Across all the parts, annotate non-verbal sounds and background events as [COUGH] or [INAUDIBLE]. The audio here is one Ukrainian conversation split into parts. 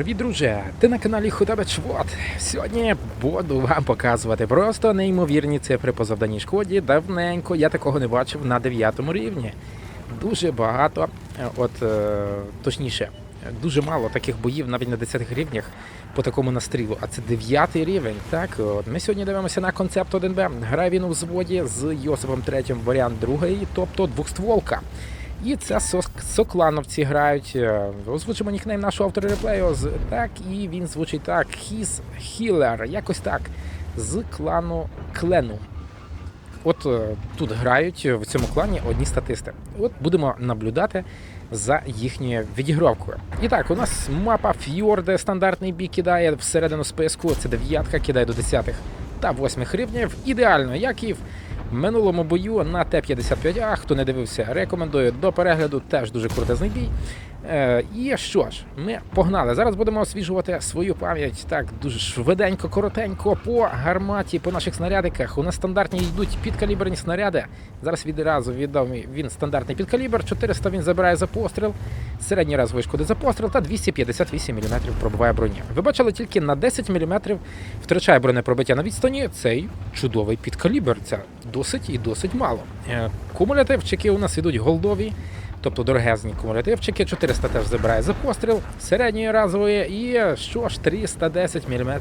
Привіт, друже! Ти на каналі Чвот. Сьогодні буду вам показувати просто неймовірні цифри по завданій шкоді. Давненько я такого не бачив на 9 рівні. Дуже багато, е, от е, точніше, дуже мало таких боїв навіть на 10 рівнях по такому настрілу. А це 9 рівень. Так, от ми сьогодні дивимося на концепт 1Б. Грає він у взводі з Йосипом третім варіант другий, тобто двохстволка. І це соклановці грають. Е, Озвучимо нікнейм нашого автора реплею. з- Так, і він звучить так: His Healer, якось так. З клану Клену. От е, тут грають в цьому клані одні статисти. От будемо наблюдати за їхньою відігровкою. І так, у нас мапа Фьорде, стандартний бій кидає всередину списку. Це дев'ятка, кидає до 10 та 8 рівнів. Ідеально, як і в минулому бою на Т-55А. Хто не дивився, рекомендую до перегляду. Теж дуже крутезний бій. Е, і що ж, ми погнали. Зараз будемо освіжувати свою пам'ять так дуже швиденько, коротенько по гарматі, по наших снарядиках. У нас стандартні йдуть підкаліберні снаряди. Зараз відразу віддав він стандартний підкалібр. 400 він забирає за постріл, середній раз вишкоди за постріл та 258 мм пробиває броні. Ви бачили тільки на 10 мм втрачає бронепробиття на відстані. Цей чудовий підкалібр. Це досить і досить мало. Е, Кумулятивчики у нас ідуть голдові. Тобто дорогезні кумулятивчики, 400 теж забирає за постріл, середньої разової і що ж 310 мм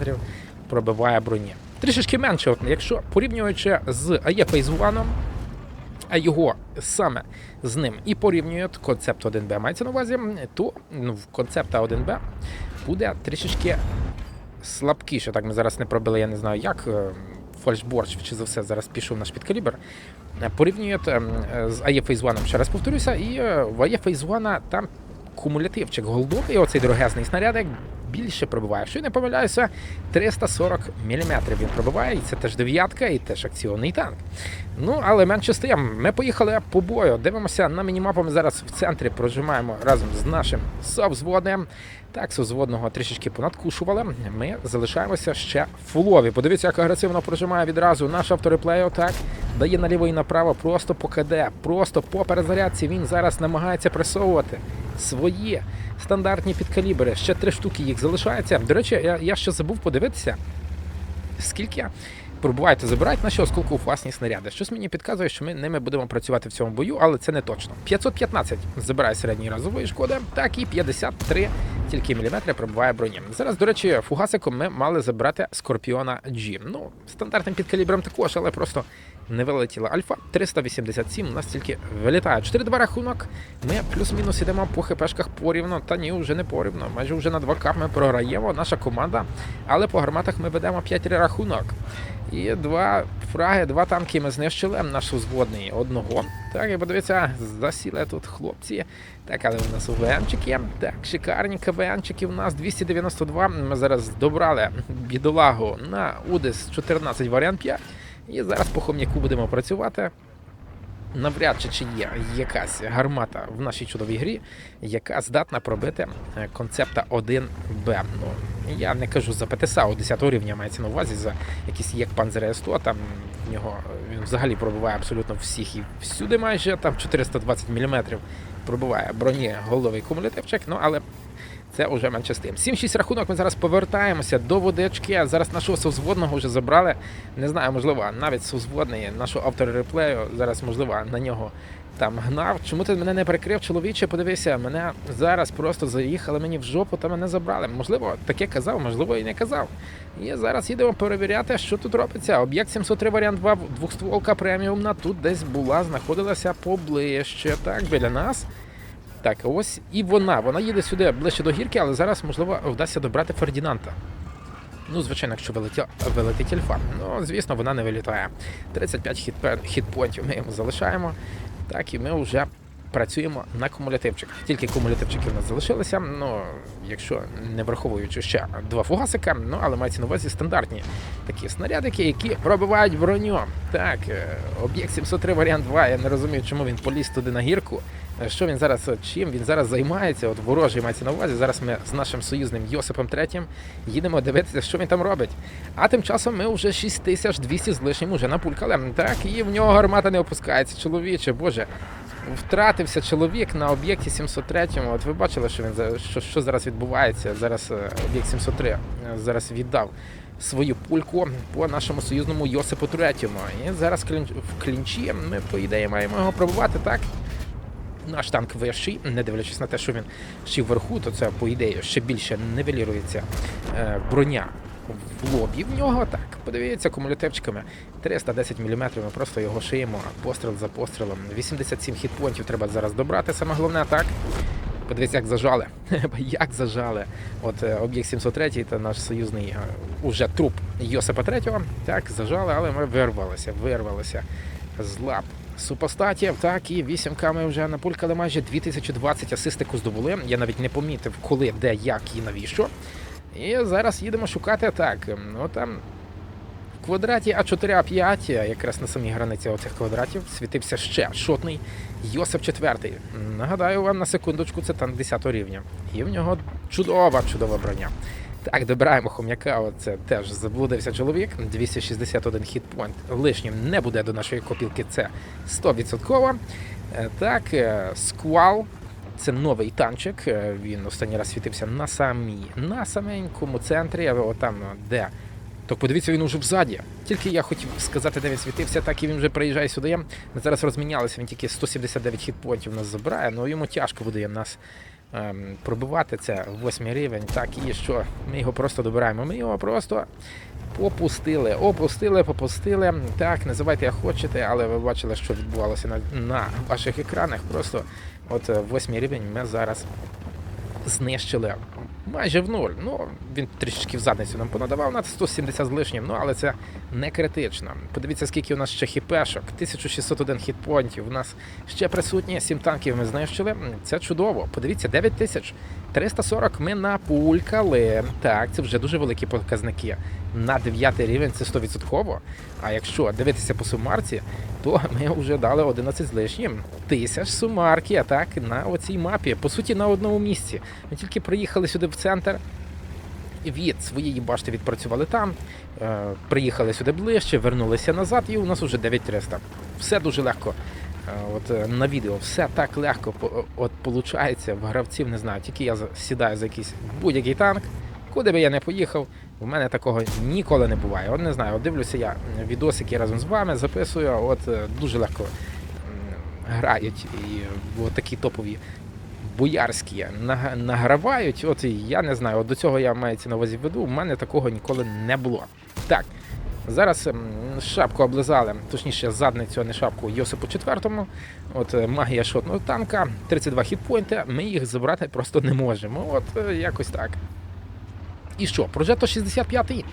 пробиває броні. Трішечки менше, от, якщо порівнюючи з АЄ Фейзваном, а його саме з ним і порівнюють концепт 1Б мається на увазі, то ну, в концепта 1Б буде трішечки слабкіше. Так ми зараз не пробили, я не знаю як. Фальшборч, чи за все зараз пішов наш підкалібр. Е, Порівнюють е, з АЄ Phase One, ще раз повторюся, і е, в АЄ Phase One там кумулятивчик голдовий, оцей дорогезний снарядик більше пробиває. Якщо я не помиляюся, 340 мм він пробиває, і це теж дев'ятка, і теж акціонний танк. Ну, але менше з тим, ми поїхали по бою. Дивимося на мінімапу. Ми зараз в центрі прожимаємо разом з нашим совзводним. Так, совзводного трішечки понадкушували. Ми залишаємося ще фулові. Подивіться, як агресивно прожимає відразу наш автореплею. Так, дає наліво і направо, просто по КД, просто по перезарядці. Він зараз намагається пресовувати свої стандартні підкалібри. Ще три штуки їх залишається. До речі, я, я ще забув подивитися, скільки пробувають та забирають наші осколку власні снаряди. Щось мені підказує, що ми ними будемо працювати в цьому бою, але це не точно. 515 забирає середньої разової шкоди, так і 53 тільки міліметри пробуває броні. Зараз, до речі, фугасиком ми мали забрати Скорпіона G. Ну, стандартним підкалібром також, але просто не вилетіла альфа. 387 у нас тільки вилітає. 4-2 рахунок. Ми плюс-мінус ідемо по хпшках порівно. Та ні, вже не порівно. Майже вже на 2К ми програємо. Наша команда. Але по гарматах ми ведемо 5 рахунок. І два фраги, два танки ми знищили. Наш узводний одного. Так, і подивіться, засіли тут хлопці. Так, але у нас УВМчики. Так, шикарні КВНчики у нас 292. Ми зараз добрали бідолагу на УДИС 14 варіант 5. І зараз по хом'яку будемо працювати. Навряд чи чи є якась гармата в нашій чудовій грі, яка здатна пробити е, концепта 1Б. Ну, я не кажу за ПТСА у 10 рівня мається на увазі за якісь як Panzer 100 там в нього е, він взагалі пробиває абсолютно всіх і всюди майже там 420 мм пробиває броні головий кумулятивчик, ну але це вже менше з тим. 7-6 рахунок. Ми зараз повертаємося до водички. Зараз нашого совзводного вже забрали. Не знаю, можливо, навіть совзводний нашого автора реплею. Зараз, можливо, на нього там гнав. Чому ти мене не перекрив, чоловіче? Подивися, мене зараз просто заїхали мені в жопу та мене забрали. Можливо, таке казав, можливо, і не казав. І зараз їдемо перевіряти, що тут робиться. Об'єкт 703 варіант 2, двохстволка преміумна. Тут десь була, знаходилася поближче. Так, біля нас. Так, ось і вона. Вона їде сюди ближче до гірки, але зараз, можливо, вдасться добрати Фердінанта. Ну, звичайно, якщо вилетя... вилетить альфа. Ну, звісно, вона не вилітає. 35 хітпе- хітпоінтів ми йому залишаємо. Так, і ми вже працюємо на кумулятивчик. Тільки кумулятивчики в нас залишилися. Ну, якщо не враховуючи ще два фугасика, ну але мається на увазі стандартні такі снарядики, які пробивають броню. Так, е, об'єкт 703 варіант 2. Я не розумію, чому він поліз туди на гірку. Е, Що він зараз чим він зараз займається? От ворожий мається на увазі. Зараз ми з нашим союзним Йосипом Третім їдемо дивитися, що він там робить. А тим часом ми вже 6200 з лишнім уже напулькали. Так, і в нього гармата не опускається. Чоловіче, боже. Втратився чоловік на об'єкті 703. От ви бачили, що він що, що зараз відбувається. Зараз е, об'єкт 703 е, зараз віддав свою пульку по нашому союзному Йосипу Третьому. І зараз в клінчі ми, по ідеї, маємо його пробувати так. Наш танк вищий, не дивлячись на те, що він ще вверху, то це по ідеї ще більше нивелірується е, броня в лобі в нього. Так, подивіться, кумулятивчиками 310 мм, ми просто його шиємо, постріл за пострілом. 87 хітпонтів треба зараз добрати. Саме головне, так. Подивіться, як зажали. [LAUGHS] як зажали. От е, об'єкт 703 та наш союзний е, уже труп Йосипа Третього. Так, зажали, але ми вирвалися, вирвалися з лап супостатів. Так, і 8К ми вже напулькали майже 2020 асистику здобули. Я навіть не помітив, коли, де, як і навіщо. І зараз їдемо шукати так. Ну там квадраті А4А5, якраз на самій границі оцих квадратів, світився ще шотний Йосип IV. Нагадаю вам на секундочку, це танк 10 рівня. І в нього чудова, чудова броня. Так, добираємо хом'яка, оце теж заблудився чоловік. 261 хітпойнт лишнім не буде до нашої копілки, це 100%. Е, Так, е, сквал. Це новий танчик. е, Він останній раз світився на самій, на саменькому центрі, отам, де. То подивіться, він уже взаді. Тільки я хотів сказати, де він світився, так і він вже приїжджає сюди. Ми зараз розмінялися, він тільки 179 хітпонтів нас забирає, ну йому тяжко буде нас ем, пробивати. Це восьмий рівень. Так, і що? Ми його просто добираємо. Ми його просто попустили. Опустили, попустили. Так, називайте як хочете, але ви бачили, що відбувалося на, на ваших екранах. Просто от е, восьмий рівень ми зараз знищили майже в нуль. Ну, він трішечки в задницю нам понадавав на 170 з лишнім, ну але це не критично. Подивіться, скільки у нас ще хіпешок. 1601 хітпонтів. У нас ще присутні, 7 танків ми знищили. Це чудово. Подивіться, 9340 ми напулькали. Так, це вже дуже великі показники. На 9 рівень це 100%. А якщо дивитися по сумарці, то ми вже дали 11 з лишнім тисяч сумарки, а так на оцій мапі. По суті, на одному місці. Ми тільки приїхали сюди в центр. Від своєї башти відпрацювали там, е, приїхали сюди ближче, вернулися назад, і у нас вже 9300. Все дуже легко. Е, От е, на відео все так легко от получається в гравців, не знаю. Тільки я сідаю за якийсь будь-який танк, куди би я не поїхав, в мене такого ніколи не буває. От не знаю, от дивлюся я відосики разом з вами, записую, от е, дуже легко грають і от такі топові боярські награвають. От я не знаю, от до цього я мається на увазі веду, у мене такого ніколи не було. Так. Зараз ем, шапку облизали, точніше задницю, а не шапку Йосипу IV. От е, магія шотного танка, 32 хітпойнти, ми їх забрати просто не можемо. От е, якось так. І що, Прожето 65-й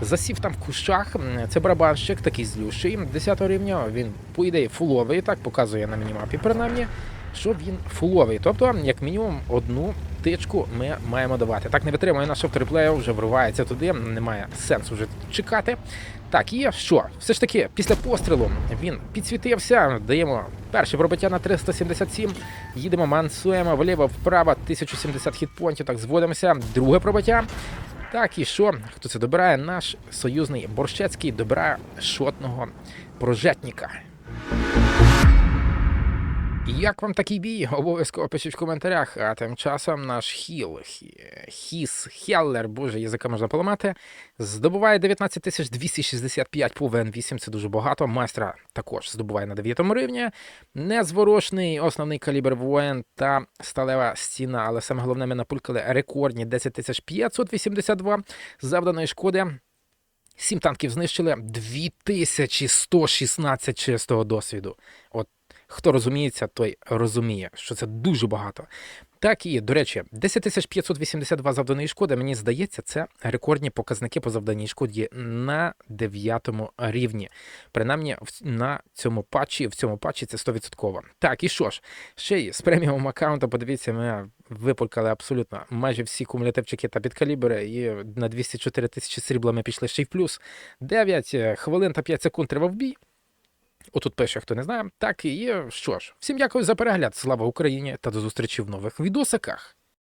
засів там в кущах. Це барабанщик, такий злющий, 10 рівня. Він, по ідеї, фуловий, так показує на мінімапі, принаймні, що він фуловий. Тобто, як мінімум, одну тичку ми маємо давати. Так не витримує наш авториплею, вже вривається туди, немає сенсу вже чекати. Так, і що? Все ж таки, після пострілу він підсвітився. Даємо перше пробиття на 377. Їдемо, мансуємо вліво, вправо, 1070 хітпонтів. Так, зводимося. Друге пробиття. Так, і що? Хто це добирає? Наш союзний Борщецький добирає шотного прожетника. Як вам такий бій? Обов'язково пишіть в коментарях. А тим часом наш хіл, хі- хіс, хеллер, боже, язика можна поламати, здобуває 19 265 по ВН8, це дуже багато. Майстра також здобуває на 9 рівні. Незворошний основний калібр воєн та сталева стіна, але саме головне ми напулькали рекордні 10 582 завданої шкоди. Сім танків знищили 2116 чистого досвіду. От хто розуміється, той розуміє, що це дуже багато. Так і, до речі, 10582 завданої шкоди, мені здається, це рекордні показники по завданій шкоді на 9 рівні. Принаймні, на цьому патчі, в цьому патчі це 100%. Так, і що ж, ще й з преміум аккаунта, подивіться, ми випулькали абсолютно майже всі кумулятивчики та підкалібри, і на 204 тисячі срібла ми пішли ще й в плюс. 9 хвилин та 5 секунд тривав бій. Отут пише, хто не знає. Так і є. Що ж, всім дякую за перегляд. Слава Україні та до зустрічі в нових відосиках.